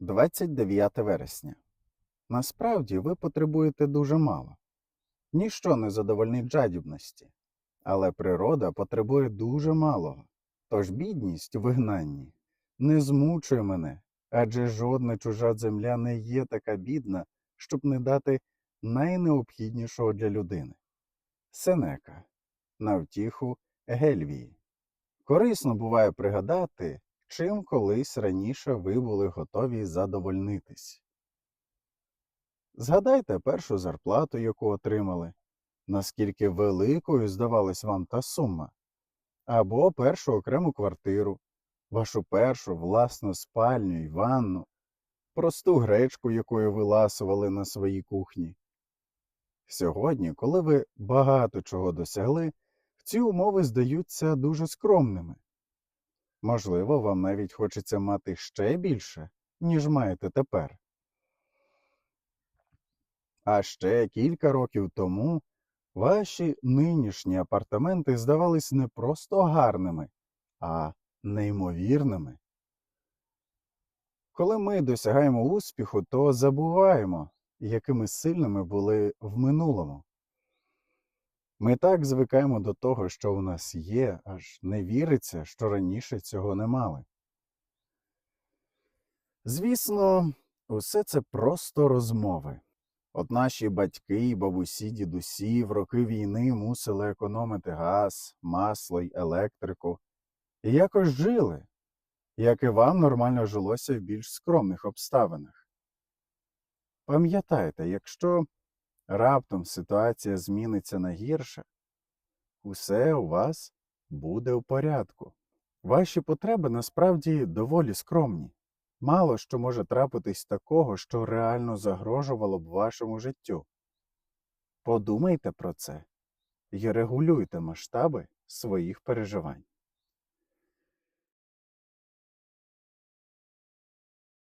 29 вересня. Насправді ви потребуєте дуже мало. Ніщо не задовольнить жадібності, але природа потребує дуже малого. Тож бідність у вигнанні не змучує мене, адже жодна чужа земля не є така бідна, щоб не дати найнеобхіднішого для людини. Сенека на втіху Гельвії. Корисно буває пригадати, чим колись раніше ви були готові задовольнитись. Згадайте першу зарплату, яку отримали, наскільки великою здавалась вам та сума, або першу окрему квартиру, вашу першу власну спальню й ванну, просту гречку, якою ви ласували на своїй кухні. Сьогодні, коли ви багато чого досягли, ці умови здаються дуже скромними. Можливо, вам навіть хочеться мати ще більше, ніж маєте тепер. А ще кілька років тому ваші нинішні апартаменти здавались не просто гарними, а неймовірними. Коли ми досягаємо успіху, то забуваємо, якими сильними були в минулому. Ми так звикаємо до того, що у нас є, аж не віриться, що раніше цього не мали. Звісно, усе це просто розмови. От наші батьки, бабусі, дідусі в роки війни мусили економити газ, масло й електрику, і якось жили, як і вам нормально жилося в більш скромних обставинах. Пам'ятайте, якщо раптом ситуація зміниться на гірше, усе у вас буде в порядку. Ваші потреби насправді доволі скромні. Мало що може трапитись такого, що реально загрожувало б вашому життю. Подумайте про це і регулюйте масштаби своїх переживань.